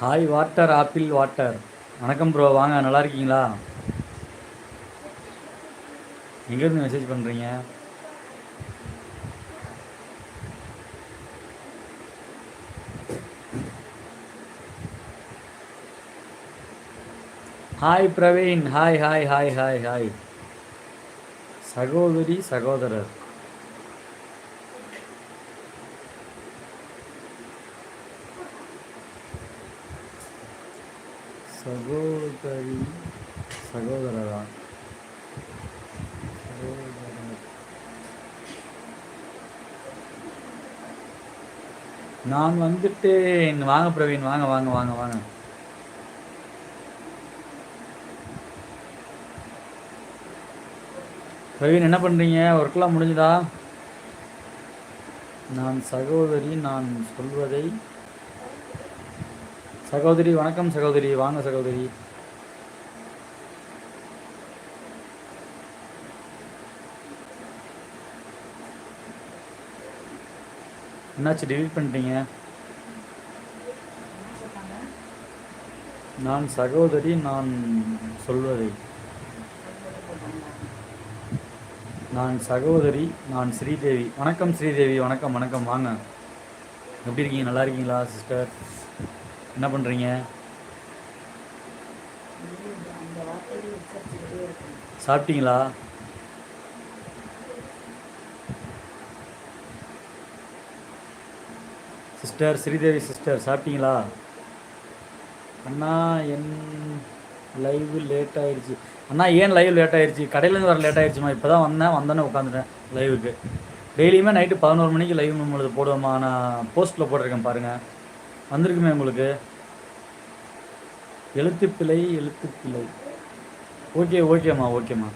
Hi water apple water வணக்கம் bro வாங்க நல்லா இருக்கீங்களா? எங்கேருந்து மெசேஜ் பண்ணுறீங்க hi Praveen hi hi hi hi hi சகோதரி சகோதரர். சகோதரி சகோதரரா? நான் வந்துட்டேன். வாங்க பிரவீன் வாங்க வாங்க வாங்க வாங்க. பிரவீன் என்ன பண்ணுறீங்க ஒர்க்கெலாம் முடிஞ்சுதா? நான் சகோதரி நான் சொல்வதை சகோதரி வணக்கம் சகோதரி. வாங்க சகோதரி. என்னாச்சு? டிலீட் பண்ணிட்டீங்க? நான் சகோதரி நான் சொல்வதை. நான் சகோதரி நான் ஸ்ரீதேவி. வணக்கம் ஸ்ரீதேவி. வணக்கம் வணக்கம். வாங்க. எப்படி இருக்கீங்க? நல்லா இருக்கீங்களா சிஸ்டர்? என்ன பண்ணுறீங்க சாப்பிட்டீங்களா? சிஸ்டர் ஸ்ரீதேவி சிஸ்டர் சாப்பிட்டீங்களா? அண்ணா என் லைவ் லேட் ஆயிடுச்சு அண்ணா ஏன் லைவ் லேட் ஆயிடுச்சு கடையிலேருந்து வர லேட் ஆயிடுச்சுமா இப்போ தான் வந்தேன். வந்தோன்னே உட்காந்துட்டேன் லைவுக்கு டெய்லியுமே நைட்டு பதினோரு மணிக்கு லைவ் நம்மளுக்கு போடுவோமா? நான் போஸ்ட்டில் போட்டிருக்கேன் பாருங்கள் வந்திருக்குமே உங்களுக்கு? எழுத்துப்பிழை எழுத்துப்பிழை. ஓகே ஓகேம்மா ஓகேம்மா.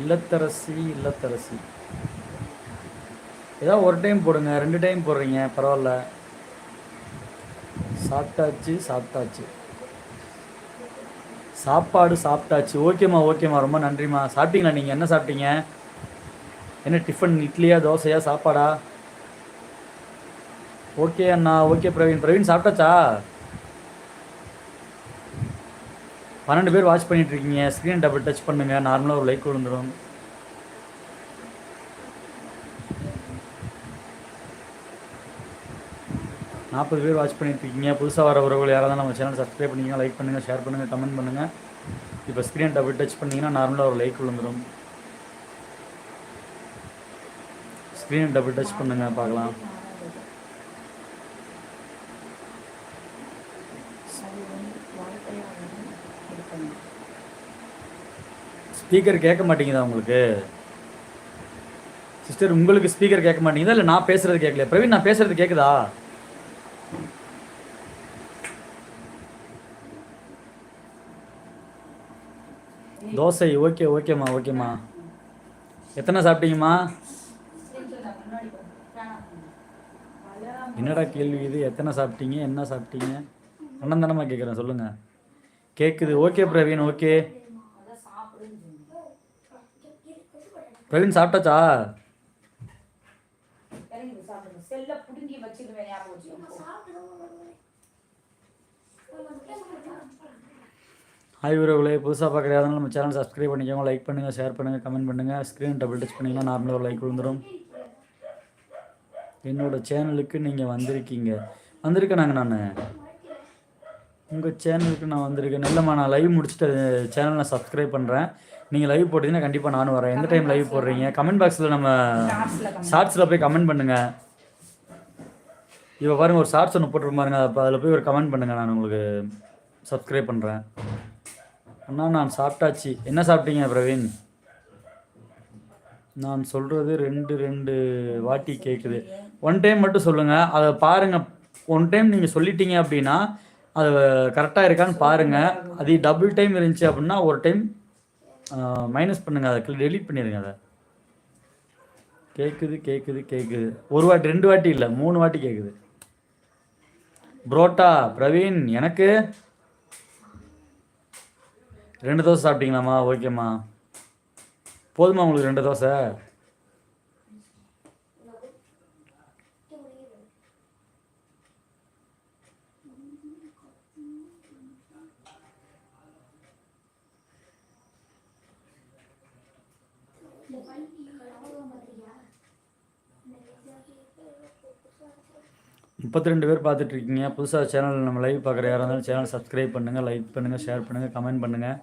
இல்லத்தரசி இல்லத்தரசி. ஏதாவது ஒரு டைம் போடுங்க ரெண்டு டைம் போடுறீங்க பரவாயில்ல. சாப்பிட்டாச்சு சாப்பிட்டாச்சு. சாப்பாடு சாப்பிட்டாச்சு. ஓகேம்மா ஓகேம்மா ரொம்ப நன்றிம்மா. சாப்பிட்டீங்களா நீங்கள் என்ன சாப்பிட்டீங்க? என்ன டிஃபன் இட்லியா தோசையா சாப்பாடா? ஓகே அண்ணா ஓகே பிரவீன். பிரவீன் சாப்பிட்டாச்சா? பன்னெண்டு பேர் வாட்ச் பண்ணிட்டு இருக்கீங்க ஸ்க்ரீன் டபுள் டச் பண்ணுங்க நார்மலாக ஒரு லைக் விழுந்துடும் நாற்பது பேர் வாட்ச் பண்ணிட்டு இருக்கீங்க புதுசாக வர உறவுகள் யாராவது நம்ம சேனல் சப்ஸ்கிரைப் பண்ணிங்க லைக் பண்ணுங்கள் ஷேர் பண்ணுங்கள் கமெண்ட் பண்ணுங்கள் இப்போ ஸ்க்ரீன் டபுள் டச் பண்ணிங்கன்னா நார்மலாக ஒரு லைக் விழுந்துடும் ஸ்க்ரீன் டபுள் டச் பண்ணுங்கள் பார்க்கலாம். ஸ்பீக்கர் கேட்க மாட்டேங்குதா உங்களுக்கு? சிஸ்டர் உங்களுக்கு ஸ்பீக்கர் கேட்க மாட்டேங்குதா? இல்லை நான் பேசுறது கேட்கல பிரவீன் நான் பேசுறது கேட்குதா தோசை ஓகே ஓகேம்மா ஓகேம்மா. எத்தனை சாப்பிட்டீங்கம்மா? என்னடா கேள்வி இது? எத்தனை சாப்பிட்டீங்க? என்ன சாப்பிட்டீங்க? அண்ணன் தானம்மா கேட்குறேன் சொல்லுங்கள் கேட்குது ஓகே பிரவீன் ஓகே. பிரவீன் சாப்பிட்டாச்சா? செல்ல புடுங்கி வச்சிருவேன். ஹாய் உறவுகளே புதுசாக பார்க்குறதாலும் நம்ம சேனல் சப்ஸ்கிரைப் பண்ணிக்கோங்க லைக் பண்ணுங்கள் ஷேர் பண்ணுங்கள் கமெண்ட் பண்ணுங்கள் ஸ்க்ரீன் டபுள் டச் பண்ணிங்கன்னா நார்மலாக ஒரு லைக் விழுந்துடும் என்னோட சேனலுக்கு நீங்கள் வந்திருக்கீங்க. வந்திருக்கேனாங்க நான். உங்கள் சேனலுக்கு நான் வந்திருக்கேன். இல்லைம்மா நான் லைவ் முடிச்சுட்டு சேனல் நான் சப்ஸ்கிரைப் பண்ணுறேன் நீங்கள் லைவ் போட்டிங்கன்னா கண்டிப்பாக நானும் வரேன். எந்த டைம் லைவ் போடுறீங்க? கமெண்ட் பாக்ஸில் நம்ம ஷார்ட்ஸில் போய் கமெண்ட் பண்ணுங்கள் இப்போ பாருங்க ஒரு ஷார்ட்ஸ் ஒன்று பாருங்க. அப்போ அதில் போய் ஒரு கமெண்ட் பண்ணுங்கள் நான் உங்களுக்கு சப்ஸ்கிரைப் பண்ணுறேன் அண்ணா நான் சாப்பிட்டாச்சு. என்ன சாப்பிட்டீங்க பிரவீன்? நான் சொல்கிறது ரெண்டு ரெண்டு வாட்டி கேட்குது ஒன் டைம் மட்டும் சொல்லுங்கள் அதை பாருங்கள் ஒன் டைம் நீங்கள் சொல்லிட்டீங்க அப்படின்னா அது கரெக்டாக இருக்கான்னு பாருங்கள் அது டபுள் டைம் இருந்துச்சு அப்படின்னா ஒரு டைம் மைனஸ் பண்ணுங்கள் அதை டெலீட் பண்ணிடுங்க அதை. கேட்குது கேட்குது கேட்குது ஒரு வாட்டி ரெண்டு வாட்டி இல்லை மூணு வாட்டி கேட்குது புரோட்டா பிரவீன் எனக்கு? ரெண்டு தோசை சாப்பிட்டீங்களாம்மா? ஓகேம்மா. போதுமா உங்களுக்கு ரெண்டு தோசை? முப்பத்தி ரெண்டு பேர் பார்த்துட்டு இருக்கீங்க புதுசாக சேனல் நம்ம லைவ் பார்க்குற யாராக இருந்தாலும் சேனல் சப்ஸ்கிரைப் பண்ணுங்கள் லைக் பண்ணுங்கள் ஷேர் பண்ணுங்கள் கமெண்ட் பண்ணுங்கள்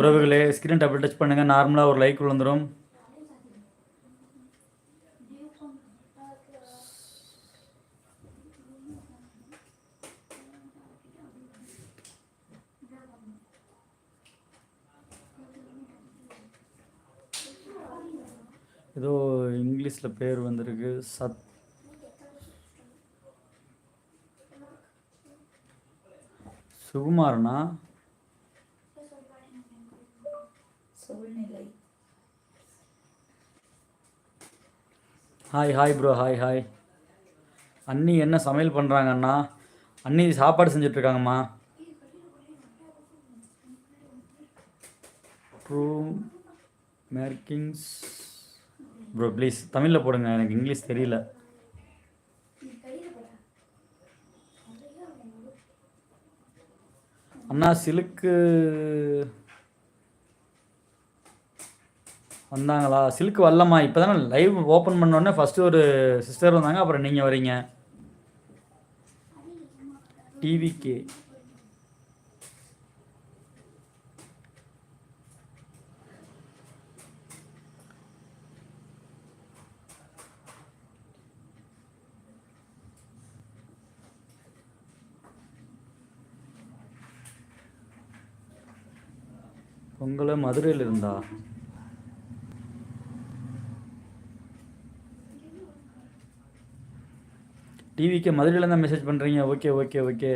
உறவுகளே ஸ்க்ரீன் டபுள் டச் பண்ணுங்கள் நார்மலாக ஒரு லைக் விழுந்துரும். ஏதோ இங்கிலீஷில் பேர் வந்திருக்கு. சத் சுகுமாரனா? சூழ்நிலை. Hi hi bro hi hi அண்ணி என்ன சமையல் பண்ணுறாங்க அண்ணா அண்ணி சாப்பாடு செஞ்சிட்ருக்காங்கம்மா. ப்ரூ மேர்க்கிங்ஸ் ப்ரோ ப்ளீஸ் தமிழில் போடுங்க எனக்கு இங்கிலீஷ் தெரியல. அண்ணா சிலுக்கு வந்தாங்களா? சில்க் வரலம்மா. இப்போ தானே லைவ் ஓப்பன் பண்ணோடனே ஃபஸ்ட்டு ஒரு சிஸ்டர் வந்தாங்க அப்புறம் நீங்கள் வரீங்க. டிவிக்கு உங்களை மதுரையில் இருந்தா டிவிக்கு மதுரையில் தான் மெசேஜ் பண்ணுறீங்க ஓகே ஓகே ஓகே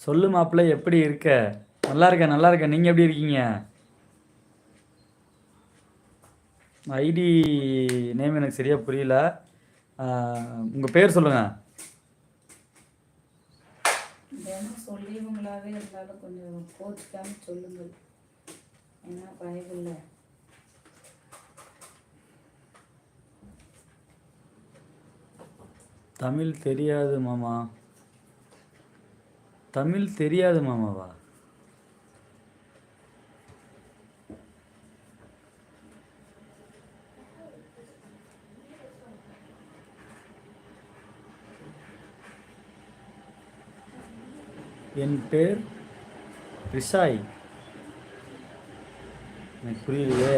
சொல்லு மாப்பிள்ள எப்படி இருக்க? நல்லா இருக்க நல்லா இருக்க நீங்கள் எப்படி இருக்கீங்க? ஐடி நேம் எனக்கு சரியாக புரியல. உங்கள் பேர் சொல்லுங்கள் தினம் இருந்தாலும் கொஞ்சம் கோச்சிக்காமல் சொல்லுங்கள். ஏன்னா பயமில்லை தமிழ் தெரியாது மாமா. தமிழ் தெரியாது மாமாவா? என் பேர் ரிசாய் எனக்கு புரியலையே.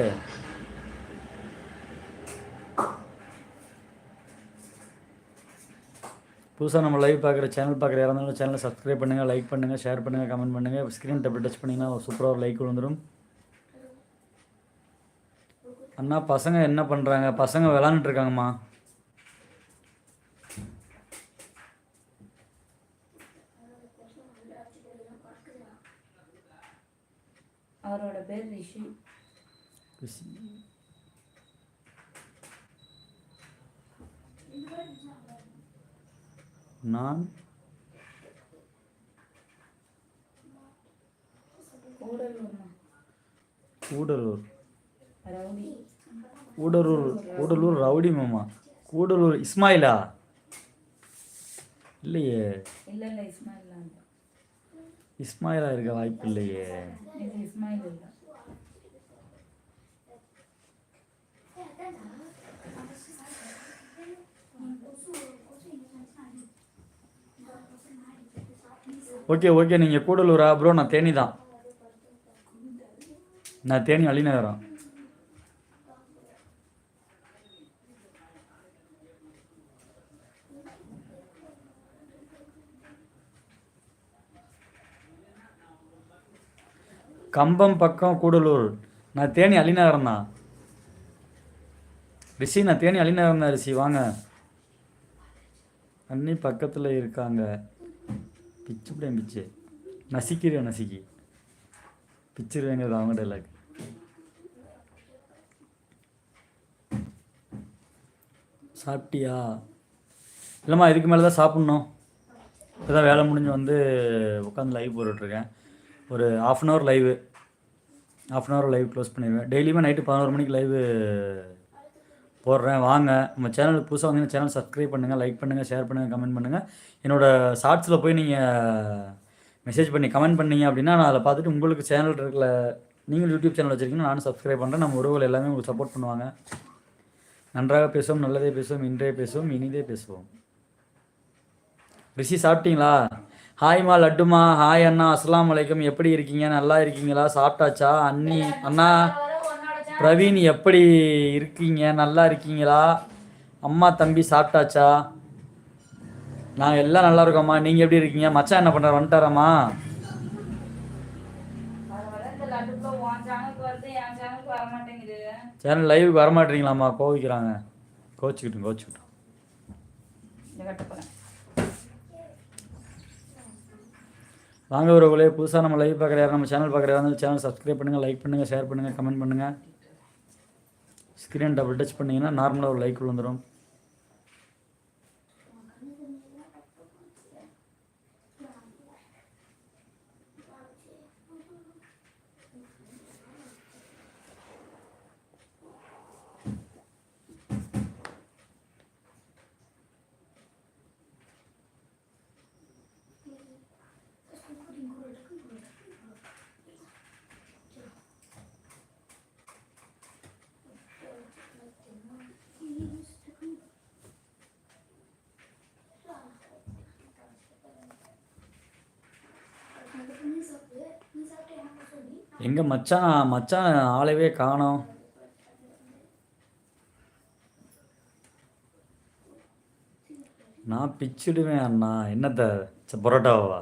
புதுசாக நம்ம லைவ் பார்க்குற சேனல் பார்க்குற யாராக இருந்தாலும் சேனலை சப்ஸ்கிரைப் பண்ணுங்கள் லைக் பண்ணுங்கள் ஷேர் பண்ணுங்கள் கமெண்ட் பண்ணுங்கள் ஸ்க்ரீன் டபுள் டச் பண்ணிங்கன்னா சூப்பராக ஒரு லைக் விழுந்துடும் அண்ணா பசங்க என்ன பண்ணுறாங்க பசங்க விளாண்டுட்ருக்காங்கம்மா அவரோட பேர் ரிஷி. நான் கூடலூர்மா. கூடலூர். கூடலூர் கூடலூர் ரவுடி மாமா. கூடலூர் இஸ்மாயிலா? இல்லையே. இல்லை இல்லை இஸ்மாயில். இஸ்மாயிலா இருக்க வாய்ப்பு இல்லையே ஓகே ஓகே நீங்கள் கூடலூரா? ப்ரோ நான் தேனி தான். நான் தேனி அழிநகரம் கம்பம் பக்கம் கூடலூர். நான் தேனி அழிநகரம் தான் ரிஷி நான் தேனி அழிநகரம் தான் ரிஷி வாங்க. அண்ணி பக்கத்தில் இருக்காங்க. பிச்சு பிடியும் பிச்சு. நசிக்கிறேன் நசிக்கி. பிச்சிருவேங்கிறது அவங்க டைலாக் சாப்பிட்டியா? இல்லைம்மா இதுக்கு மேலே தான் சாப்பிட்ணும். இப்போ தான் வேலை முடிஞ்சு வந்து உட்காந்து லைவ் போட்டுட்ருக்கேன் ஒரு half an hour live half an hour live close பண்ணிடுவேன். டெய்லியுமே நைட்டு பதினோரு மணிக்கு லைவு போடுறேன். வாங்க. நம்ம சேனலுக்கு புதுசாக வந்தீங்கன்னா சேனல் சப்ஸ்கிரைப் பண்ணுங்கள் லைக் பண்ணுங்கள் ஷேர் பண்ணுங்கள் கமெண்ட் பண்ணுங்கள் என்னோட ஷார்ட்ஸில் போய் நீங்கள் மெசேஜ் பண்ணி கமெண்ட் பண்ணீங்க அப்படின்னா நான் அதில் பார்த்துட்டு உங்களுக்கு சேனல் இருக்கல நீங்கள் யூடியூப் சேனல் வச்சுருக்கீங்கன்னா நானும் சப்ஸ்கிரைப் பண்ணுறேன் நம்ம உறவுகள் எல்லாமே உங்களுக்கு சப்போர்ட் பண்ணுவாங்க. நன்றாக பேசுவோம் நல்லதே பேசுவோம் இன்றே பேசுவோம் இனிதே பேசுவோம். ரிஷி சாப்பிட்டீங்களா? ஹாய்மா லட்டுமா ஹாய் அண்ணா அஸ்ஸலாமு அலைக்கும். எப்படி இருக்கீங்க? நல்லா இருக்கீங்களா? சாப்பிட்டாச்சா? அண்ணி அண்ணா பிரவீன் எப்படி இருக்கீங்க? நல்லா இருக்கீங்களா? அம்மா தம்பி சாப்பிட்டாச்சா? நாங்கள் எல்லாம் நல்லா இருக்கோம்மா. நீங்கள் எப்படி இருக்கீங்க? மச்சான் என்ன பண்ணுறாரு வந்துட்டாராம்மா. சேனல் லைவுக்கு வரமாட்டீங்களாம்மா? கோவிக்கிறாங்க. கோச்சிக்கிட்டோம் கோச்சிக்கிட்டோம் வாங்க உறவுகளே புதுசாக நம்ம லைவ் பார்க்குற யாரும் நம்ம சேனல் பார்க்குற யாரும் சேனல் சப்ஸ்கிரைப் பண்ணுங்கள் லைக் பண்ணுங்கள் ஷேர் பண்ணுங்கள் கமெண்ட் பண்ணுங்கள் ஸ்க்ரீன் டபுள் டச் பண்ணிங்கன்னா நார்மலாக ஒரு லைக் வந்துடும் எங்கே மச்சான் மச்சான் ஆளவே காணோம். நான் பிச்சிடுவேன் அண்ணா. என்னத்த? பரோட்டாவா?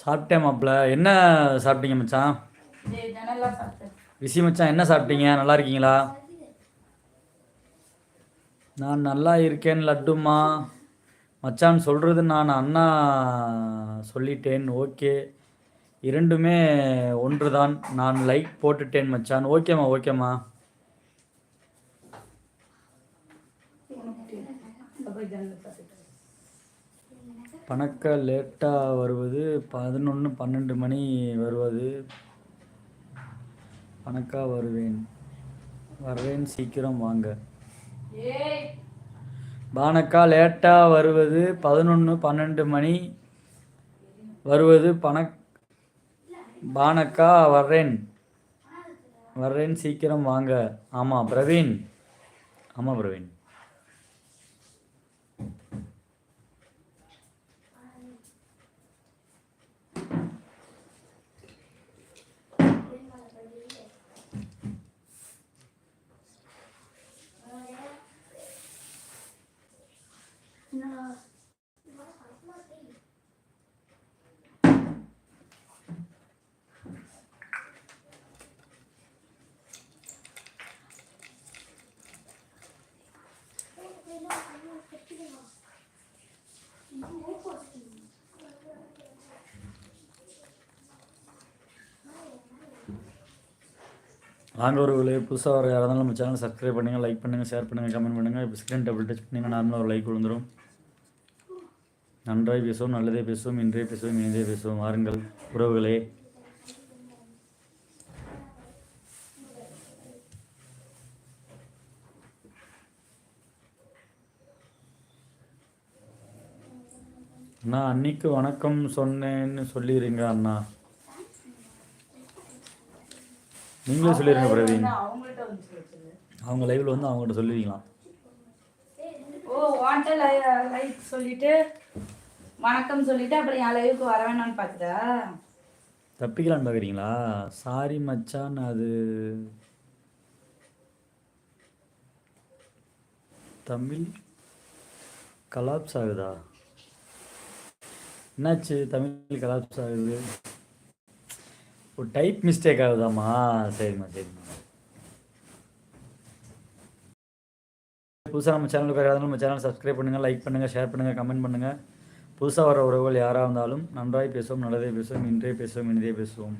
சாப்பிட்டேன் மாப்ள என்ன சாப்பிட்டீங்க மச்சான் ரிஷி மச்சான் என்ன சாப்பிட்டீங்க? நல்லா இருக்கீங்களா? நான் நல்லா இருக்கேன் லட்டுமா மச்சான் சொல்கிறது நான் அண்ணா. சொல்லிட்டேன். ஓகே. இரண்டுமே ஒன்றுதான். நான் லைக் போட்டுட்டேன் மச்சான். ஓகேம்மா ஓகேம்மா. பணக்க லேட்டாக வருவது பதினொன்று பன்னெண்டு மணி வருவது. பணக்கா வருவேன். வர்றேன் சீக்கிரம் வாங்க. பானக்கா லேட்டாக வருவது பதினொன்று பன்னெண்டு மணி. வருவது பண பானக்கா வர்றேன். வர்றேன் சீக்கிரம் வாங்க. ஆமாம் பிரவீன். ஆமாம் பிரவீன். வாங்க ஒரு புதுசாக ஒரு யாராவது இருந்தாலும் நம்ம சேனல் சப்ஸ்கிரைப் பண்ணுங்கள் லைக் பண்ணுங்கள் ஷேர் பண்ணுங்கள் கமெண்ட் பண்ணுங்கள் இப்போ ஸ்க்ரீன் டபுள் டச் பண்ணிங்கன்னா நார்மலாக ஒரு லைக் விழுந்துடும் நன்றாய் பேசுவோம் நல்லதே பேசுவோம் இன்றே பேசுவோம் இனிதே பேசுவோம். வாருங்கள் உறவுகளே. அண்ணா அன்னைக்கு வணக்கம் சொன்னேன்னு சொல்லிடுங்க அண்ணா. நீங்களே சொல்லிடுங்க பிரவீன். அவங்க லைவில் வந்து அவங்ககிட்ட சொல்லுவீங்களாம் ஓ வாண்ட லைக் சொல்லிட்டு வணக்கம் சொல்லிட்டு அப்புறம் என் லைவுக்கு வர வேணாம்னு பார்த்துட்டா தப்பிக்கலான்னு பார்க்குறீங்களா சாரி மச்சான் அது தமிழ் கலாப்ஸ் ஆகுதா? என்னாச்சு? தமிழ் கலாப்ஸ் ஆகுது. ஒரு டைப் மிஸ்டேக் ஆகுதாம்மா? சரிம்மா சரிம்மா. புதுசாக நம்ம சேனலுக்கு வராது நம்ம சேனல் சப்ஸ்கிரைப் பண்ணுங்கள் லைக் பண்ணுங்கள் ஷேர் பண்ணுங்கள் கமெண்ட் பண்ணுங்கள் புதுசாக வர உறவுகள் யாராக இருந்தாலும் நன்றாய் பேசுவோம் நல்லதே பேசுவோம் இன்றே பேசுவோம் இனிதே பேசுவோம்.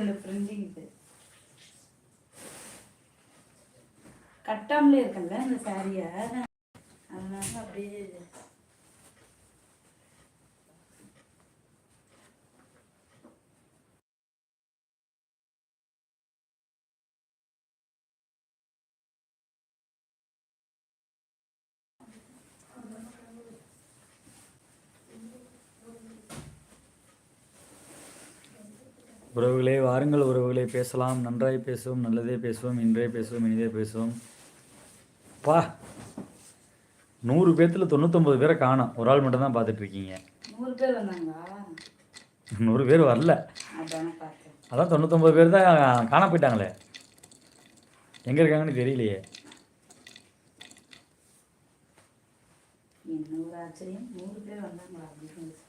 அந்த ஃப்ரெண்டிங் கட்டாமலே இருக்கல இந்த சாரியை அதனால அப்படியே உறவுகளே வாருங்கள் உறவுகளே பேசலாம். நன்றாய் பேசுவோம் நல்லதே பேசுவோம் இன்றே பேசுவோம் இனிதே பேசுவோம். பா நூறு பேர்த்தில் தொண்ணூத்தொம்பது பேரை காணோம். ஒரு ஆள் மட்டும் தான் பார்த்துட்டு இருக்கீங்க நூறு பேர் வந்தாங்களா? நூறு பேர் வரல. அதானே தொண்ணூத்தொம்பது பேர் தான் காண போயிட்டாங்களே. எங்கே இருக்காங்கன்னு தெரியலையே. ஒரு ஆச்சரியம். நூறு பேர் வந்தாங்களா அப்படின்னு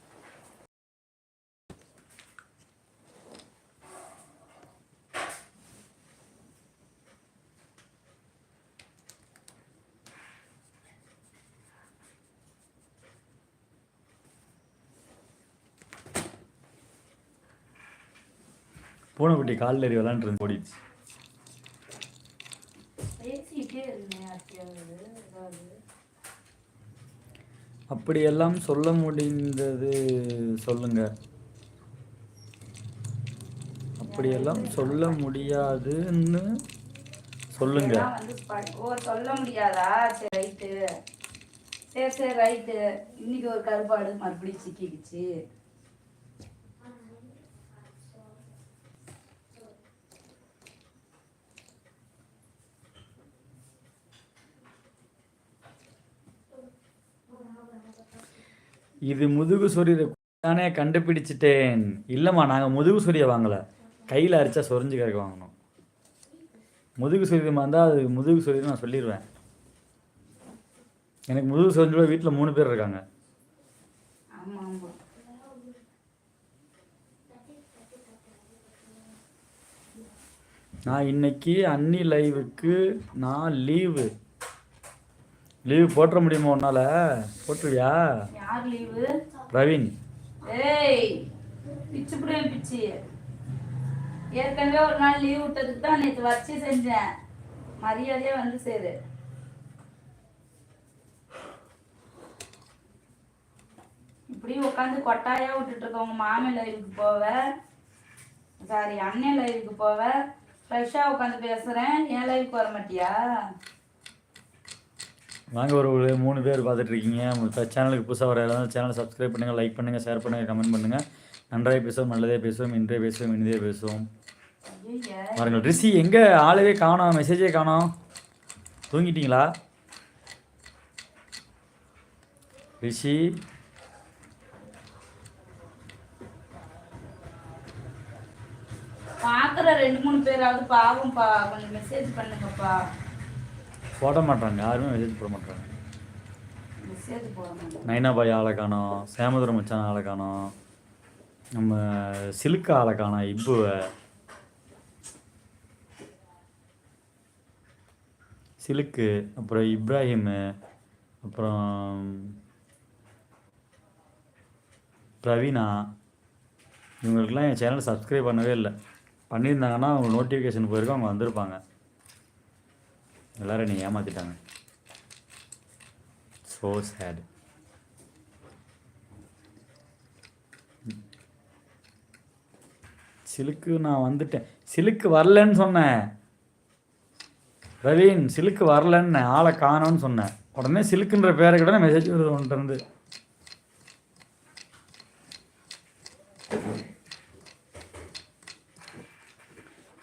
பூனைக்குட்டி காலில் ஏறி விளாண்டுருந்து ஓடிடுச்சு. அப்படியெல்லாம் சொல்ல முடிந்தது சொல்லுங்க. அப்படியெல்லாம் சொல்ல முடியாதுன்னு சொல்லுங்க. ஓ சொல்ல முடியாதா? சரி ரைட்டு. சரி சரி ரைட்டு. இன்னைக்கு ஒரு கருப்பாடு மறுபடியும் சிக்கிக்கிச்சு. இது முதுகு சொரிய தானே கண்டுபிடிச்சிட்டேன். இல்லைம்மா நாங்கள் முதுகு சொரிய வாங்கலை. கையில் அரிச்சா சொரிஞ்சு கிடக்க வாங்கினோம் முதுகு சொரியமாக இருந்தால் அது முதுகு சொரிய நான் சொல்லிடுவேன் எனக்கு முதுகு சொரிஞ்சோட வீட்டில் மூணு பேர் இருக்காங்க. நான் இன்னைக்கு அன்னி லைவுக்கு நான் லீவு லீவு போட்டுற முடியுமா உன்னால்? போட்டுருவியா? யார் லீவு? பிரவீன். ஏய் பிச்சு புடியன் பிச்சு. ஏற்கனவே ஒரு நாள் லீவ் விட்டதுக்கு தான் நேற்று வச்சு செஞ்சேன். மரியாதையா வந்து சேரு. இப்படி உட்காந்து கொட்டாயா விட்டுட்டு இருக்கவங்க மாமன் லைவுக்கு போவ? சாரி அண்ணன் லைவுக்கு போவ? ஃப்ரெஷ்ஷாக உட்காந்து பேசுகிறேன் என் லைவுக்கு வர மாட்டியா? வாங்க ஒரு மூணு பேர் பார்த்துட்டு இருக்கீங்க சேனலுக்கு புதுசாக வர எல்லாரும் சேனலை சப்ஸ்கிரைப் பண்ணுங்கள் லைக் பண்ணுங்கள் ஷேர் பண்ணுங்கள் கமெண்ட் பண்ணுங்கள் நன்றாய் பேசுவோம் நல்லதே பேசுவோம் இன்றே பேசுவோம் இனிதே பேசுவோம். பாருங்கள் ரிஷி எங்கே ஆளவே காணோம் மெசேஜே காணோம். தூங்கிட்டீங்களா? ரிஷி. பார்க்குற ரெண்டு மூணு பேராவது பாவம்ப்பா கொஞ்சம் மெசேஜ் பண்ணுங்கப்பா. போட மாட்டாங்க யாருமே மெசேஜ் போட மாட்டாங்க. நைனாபாய் ஆளை காணோம் சேமதுரம் மச்சான் ஆளை காணோம் நம்ம சிலுக்கு ஆளை காணோம் இப்புவை. சிலுக்கு அப்புறம் இப்ராஹிமு அப்புறம் பிரவீனா. இவங்களுக்கெல்லாம் என் சேனலை சப்ஸ்கிரைப் பண்ணவே இல்லை. பண்ணியிருந்தாங்கன்னா அவங்க நோட்டிஃபிகேஷன் போயிருக்கோம் அவங்க வந்திருப்பாங்க. எல்லாரும் நீ ஏமாற்றிட்டாங்க ஸோ சேடு சிலுக்கு நான் வந்துட்டேன். சிலுக்கு வரலன்னு சொன்னேன். ரவீன் சிலுக்கு வரலன்னு ஆளை காணோன்னு சொன்னேன். உடனே சிலுக்குன்ற பேரை கூட மெசேஜ் வருது இருந்து.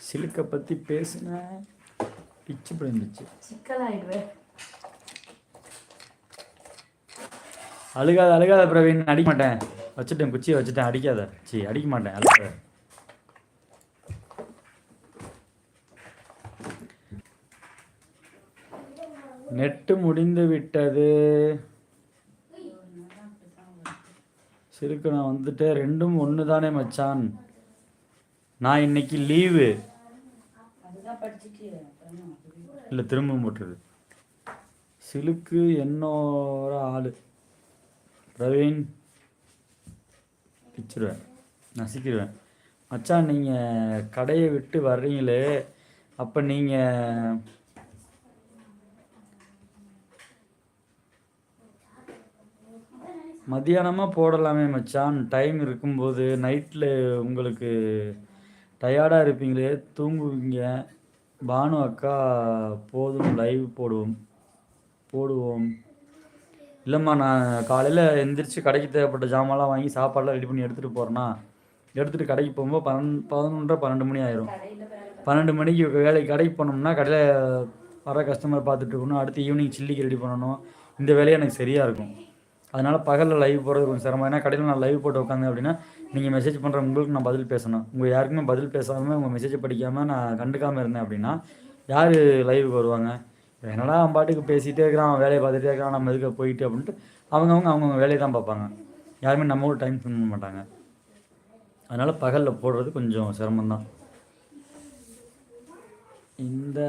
சிலுக்கை பற்றி பேசினேன். பிச்சு பிடிந்துச்சு. சிக்கலாயிடுவேன் அழுகாத அழுகாத பிரவீன் அடிக்க மாட்டேன். வச்சுட்டேன் குச்சியை வச்சுட்டேன். அடிக்காத. சி அடிக்க மாட்டேன். அழுகாத. நெட்டு முடிந்து விட்டது. சிறுக்கு நான் வந்துட்டேன் ரெண்டும் ஒன்று தானே மச்சான். நான் இன்னைக்கு லீவு. அதுதான் படிச்சுட்டு. இல்லை திரும்ப போட்டுருது சிலுக்கு என்னோட ஆள். பிரவீன். பிச்சிருவேன். நசிக்கிடுவேன் மச்சான் நீங்கள் கடையை விட்டு வர்றீங்களே அப்போ நீங்கள் மதியானமாக போடலாமே மச்சான். டைம் இருக்கும்போது நைட்டில் உங்களுக்கு டயர்டாக இருப்பீங்களே தூங்குவீங்க. பானு அக்கா போதும் லைவ் போடுவோம். போடுவோம். இல்லைம்மா நான் காலையில் எந்திரிச்சு கடைக்கு தேவைப்பட்ட ஜாமான்லாம் வாங்கி சாப்பாடெலாம் ரெடி பண்ணி எடுத்துகிட்டு போகிறேன்னா எடுத்துகிட்டு கடைக்கு போகும்போது பன்னெண் பதினொன்றரை பன்னெண்டு மணி ஆயிரும். பன்னெண்டு மணிக்கு வேலைக்கு கடைக்கு போனோம்னா கடையில் வர கஸ்டமர் பார்த்துட்டு இருக்கணும். அடுத்து ஈவினிங் சில்லிக்கு ரெடி பண்ணணும். இந்த வேலையை எனக்கு சரியாக இருக்கும். அதனால் பகலில் லைவ் போகிறது கொஞ்சம் சிரமம். ஏன்னா கடையில் நான் லைவ் போட்டு உட்காந்தேன் அப்படின்னா நீங்கள் மெசேஜ் பண்ணுற உங்களுக்கு நான் பதில் பேசணும். உங்கள் யாருக்குமே பதில் பேசாமல் உங்கள் மெசேஜை படிக்காமல் நான் கண்டுக்காமல் இருந்தேன் அப்படின்னா யார் லைவுக்கு வருவாங்க? என்னடா அவன் பாட்டுக்கு பேசிகிட்டே இருக்கிறான் அவன் வேலையை பார்த்துட்டே இருக்கிறான் நம்ம எதுக்கு போயிட்டு அப்படின்ட்டு அவங்கவுங்க அவங்கவுங்க வேலையை தான் பார்ப்பாங்க. யாருமே நம்ம கூட டைம் ஸ்பெண்ட் பண்ண மாட்டாங்க. அதனால் பகலில் போடுறது கொஞ்சம் சிரமம்தான் இந்த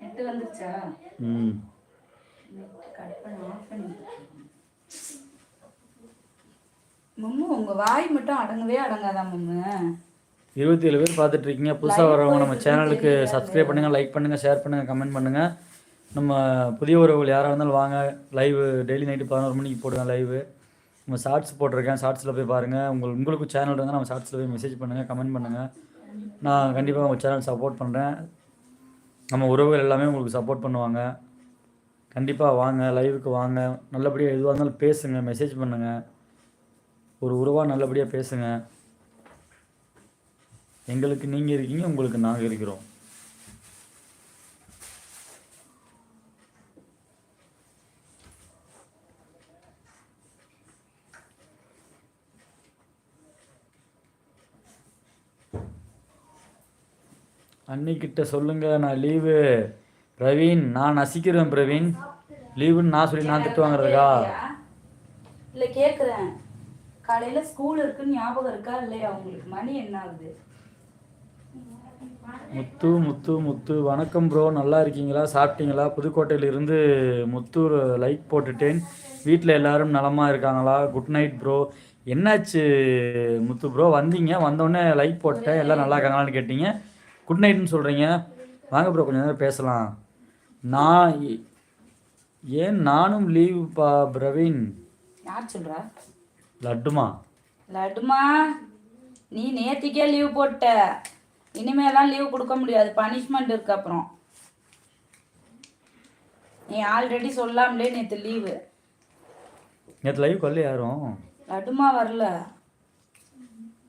நெட்டு வந்துருச்சா? ம். கட் பண்ணி ஆஃப் பண்ணி மம்மு உங்க வாய் மட்டும் அடங்கவே அடங்காதா மம்மு? இருபத்தி ஏழு பேர் பார்த்துட்டு இருக்கீங்க புதுசாக வரவங்க நம்ம சேனலுக்கு சப்ஸ்கிரைப் பண்ணுங்கள் லைக் பண்ணுங்கள் ஷேர் பண்ணுங்கள் கமெண்ட் பண்ணுங்கள் நம்ம புதிய உறவுகள் யாராக இருந்தாலும் வாங்க. லைவ் டெய்லி நைட்டு பதினோரு மணிக்கு போடுவேன் லைவ் நம்ம ஷார்ட்ஸ் போட்டிருக்கேன். ஷார்ட்ஸில் போய் பாருங்கள் உங்களுக்கு உங்களுக்கும் சேனல் இருந்தால் நம்ம ஷார்ட்ஸில் போய் மெசேஜ் பண்ணுங்கள் கமெண்ட் பண்ணுங்கள் நான் கண்டிப்பாக உங்கள் சேனல் சப்போர்ட் பண்ணுறேன் நம்ம உறவுகள் எல்லாமே உங்களுக்கு சப்போர்ட் பண்ணுவாங்க. கண்டிப்பாக வாங்க லைவுக்கு வாங்க. நல்லபடியாக எதுவாக இருந்தாலும் பேசுங்க மெசேஜ் பண்ணுங்கள் ஒரு உறவாக நல்லபடியாக பேசுங்க. எங்களுக்கு நீங்கள் இருக்கீங்க உங்களுக்கு நாங்கள் இருக்கிறோம். அன்னிக்கிட்ட சொல்லுங்க நான் லீவு பிரவீன் நான் நசிக்கிறேன் பிரவீன். லீவுன்னு நான் சொல்லி நான் திட்டு வாங்குறதுக்கா இல்ல கேக்குறேன். காலையில ஸ்கூல் இருக்குன்னு ஞாபகம் இருக்கா இல்லையா உங்களுக்கு? மணி என்ன ஆகுது? முத்து முத்து முத்து. வணக்கம் ப்ரோ நல்லா இருக்கீங்களா? சாப்பிட்டீங்களா? புதுக்கோட்டையிலிருந்து முத்து லைக் போட்டுட்டேன். வீட்டில் எல்லாரும் நலமாக இருக்காங்களா? குட் நைட் ப்ரோ என்னாச்சு முத்து ப்ரோ வந்தீங்க. வந்தோடனே லைக் போட்டேன் எல்லாம் நல்லா இருக்காங்களான்னு கேட்டீங்க. குட் நைட்னு சொல்கிறீங்க வாங்க ப்ரோ கொஞ்ச நேரம் பேசலாம். நான் ஏன் நானும் லீவ் பா பிரவீன்? யார் சொல்றா? லட்டுமா. லட்டுமா நீ நேத்திக்கே லீவ் போட்ட. இனிமேலாம் லீவ் கொடுக்க முடியாது. பனிஷ்மெண்ட் இருக்கு அப்புறம். நீ ஆல்ரெடி சொல்லாமலே நேத்து லீவு. நேற்று லைவ் கொல்ல யாரும்? லட்டுமா வரல.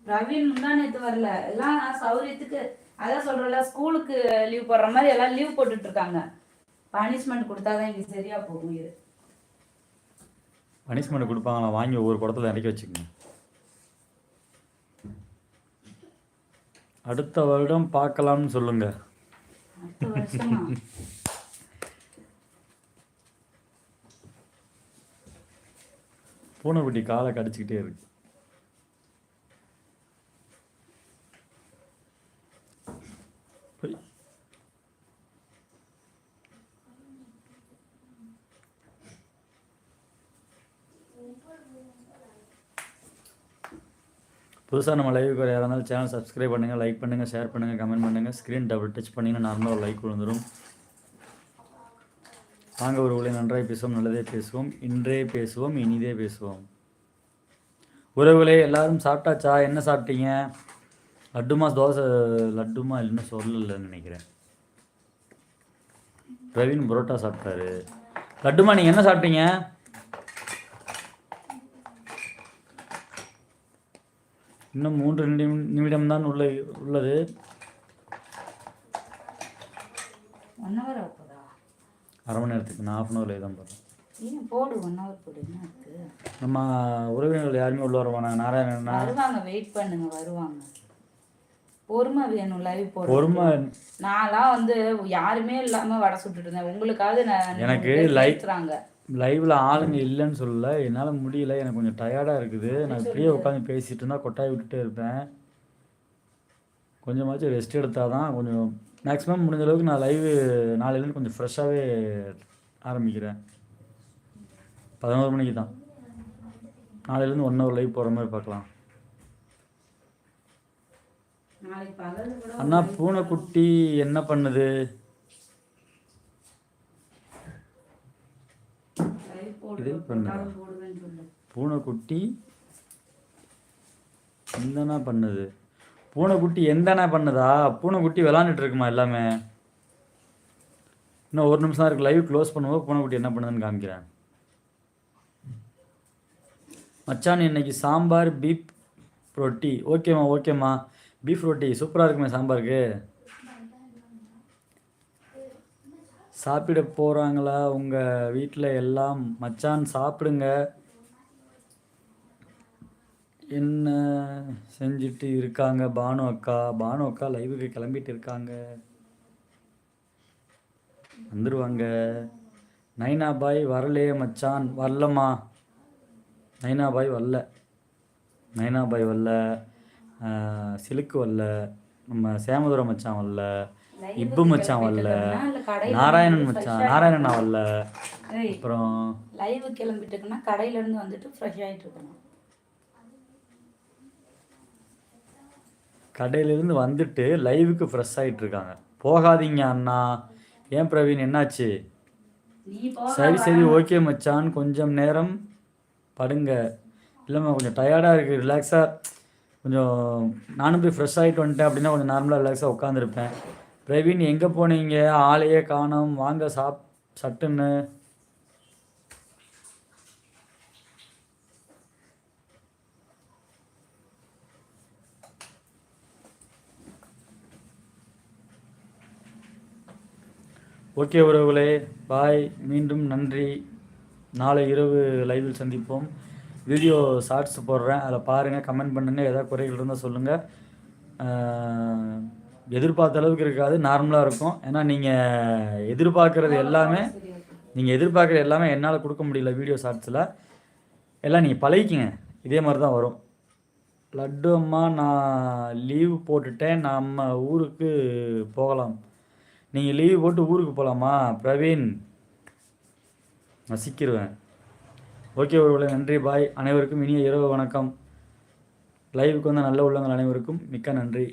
பிரவீன் முந்தா நேத்து வரல. எல்லாம் சௌரியத்துக்கு அதான் சொல்றல ஸ்கூலுக்கு லீவ் போடுற மாதிரி எல்லாம் லீவ் போட்டுட்டு பனிஷ்மெண்ட் கொடுத்தாதான் இங்க சரியா போகும் இது. பனிஷ்மெண்ட் கொடுப்பாங்களா? வாங்கி ஒவ்வொரு குடத்துல இறக்கி வச்சுக்கோங்க. அடுத்த வருடம் பார்க்கலாம்னு சொல்லுங்க. பூனைக்குட்டி காலை கடிச்சிக்கிட்டே இருக்கு போய். புதுசாக நம்ம லைவுக்கு வர யாராக இருந்தாலும் சேனல் சப்ஸ்கிரைப் பண்ணுங்கள் லைக் பண்ணுங்கள் ஷேர் பண்ணுங்கள் கமெண்ட் பண்ணுங்கள் ஸ்க்ரீன் டபுள் டச் பண்ணிங்கன்னா நார்மலாக லைக் விழுந்துடும் வாங்க ஒரு உங்களை நன்றாய் பேசுவோம் நல்லதே பேசுவோம் இன்றே பேசுவோம் இனிதே பேசுவோம். உறவுகளே எல்லாரும் சாப்பிட்டாச்சா? என்ன சாப்பிட்டீங்க? லட்டுமா தோசை லட்டுமா இல்லைன்னு சொல்லலைன்னு நினைக்கிறேன். பிரவீன் புரோட்டா சாப்பிட்டாரு. லட்டுமா நீங்கள் என்ன சாப்பிட்டீங்க? இன்னும் மூன்று நிமிடம் நிமிடம்தான் உள்ள உள்ளது. அரை மணி நேரத்துக்கு நான் ஆஃப் அன் ஹவரில் தான் போகிறேன் போடு ஒன் ஹவர் போடு நம்ம உறவினர்கள் யாருமே உள்ள வருவாங்க நாராயணன் வருவாங்க வெயிட் பண்ணுங்க வருவாங்க. பொறுமை வேணும் லைவ் போட பொறுமை நான்லாம் வந்து யாருமே இல்லாம வடை சுட்டுட்டு இருந்தேன். உங்களுக்காவது நான் எனக்கு பேசுறாங்க. லைவ்ல ஆளுங்க இல்லைன்னு சொல்லல. என்னால் முடியல. எனக்கு கொஞ்சம் டயர்டாக இருக்குது. நான் இப்படியே உட்காந்து பேசிட்டு இருந்தால் கொட்டாய் விட்டுட்டே இருப்பேன். கொஞ்சமாச்சும் ரெஸ்ட் எடுத்தால் தான் கொஞ்சம் மேக்ஸிமம் முடிஞ்ச அளவுக்கு நான் லைவ் நாளையிலேருந்து கொஞ்சம் ஃப்ரெஷ்ஷாகவே ஆரம்பிக்கிறேன். பதினோரு மணிக்கு தான். நாளையிலேருந்து ஒன் ஹவர் லைவ் போகிற மாதிரி பார்க்கலாம். அண்ணா பூனைக்குட்டி என்ன பண்ணுது லைவ் போடு இது சொல்லு. பூனைக்குட்டி எந்தனா பண்ணுது? பூனைக்குட்டி எந்தனா பண்ணுதா? பூனைக்குட்டி விளாண்டுட்டு இருக்குமா எல்லாமே? இன்னும் ஒரு நிமிஷம் தான் இருக்கு. லைவ் க்ளோஸ் பண்ணும்போது பூனைக்குட்டி என்ன பண்ணுதுன்னு காமிக்கிறேன். மச்சான் இன்னைக்கு சாம்பார் பீப் ரொட்டி ஓகேம்மா ஓகேம்மா பீஃப் ரொட்டி சூப்பராக இருக்குமே சாம்பாருக்கு. சாப்பிட போகிறாங்களா உங்கள் வீட்டில் எல்லாம் மச்சான் சாப்பிடுங்க. என்ன செஞ்சுட்டு இருக்காங்க பானு அக்கா? பானு அக்கா லைவுக்கு கிளம்பிட்டு இருக்காங்க. வந்துடுவாங்க நைனா பாய் வரலையே மச்சான். வரலம்மா. நைனா பாய் வரல. நைனா பாய் வரல சிலுக்கு வரல. நம்ம சேமதுரம் மச்சான் வரல. இப்பு மச்சான் வரல நாராயணன் மச்சான். நாராயணன் வரல அப்புறம் லைவ் கிளம்பிட்டுக்குன்னா கடையில இருந்து வந்துட்டு ஃப்ரெஷ் ஆயிட்டு இருக்கணும் கடையிலேருந்து வந்துட்டு லைவுக்கு ஃப்ரெஷ் ஆகிட்டு இருக்காங்க போகாதீங்க அண்ணா. ஏன் பிரவீன் என்னாச்சு? சரி சரி ஓகே மச்சான். கொஞ்சம் நேரம் படுங்க. இல்லைம்மா கொஞ்சம் டயர்டாக இருக்குது ரிலாக்ஸாக கொஞ்சம் நானும் போய் ஃப்ரெஷ் ஆகிட்டு வந்துட்டேன் அப்படின்னா கொஞ்சம் நார்மலாக ரிலாக்ஸாக உட்காந்துருப்பேன் பிரவீன் எங்கே போனீங்க? ஆளையே காணோம். வாங்க சாப் சட்டுன்னு. ஓகே உறவுகளே பாய். மீண்டும் நன்றி. நாளை இரவு லைவில் சந்திப்போம். வீடியோ ஷார்ட்ஸ் போடுறேன். அதில் பாருங்கள் கமெண்ட் பண்ணுங்கள் ஏதாவது குறைகள் இருந்தால் சொல்லுங்கள் எதிர்பார்த்த அளவுக்கு இருக்காது நார்மலாக இருக்கும். ஏன்னா நீங்கள் எதிர்பார்க்குறது எல்லாமே நீங்கள் எதிர்பார்க்குற எல்லாமே என்னால் கொடுக்க முடியல வீடியோ ஷார்ட்ஸில். எல்லாம் நீங்கள் பழகிக்கிங்க. இதே மாதிரி தான் வரும். லட்டு அம்மா நான் லீவ் போட்டுட்டேன். நம்ம ஊருக்கு போகலாம். நீங்கள் லீவ் போட்டு ஊருக்கு போகலாமா பிரவீன் நசிக்கிடுவேன் ஓகே ஒருவேளை நன்றி பாய். அனைவருக்கும் இனிய இரவு வணக்கம். லைவுக்கு வந்த நல்ல உள்ளங்கள் அனைவருக்கும் மிக்க நன்றி.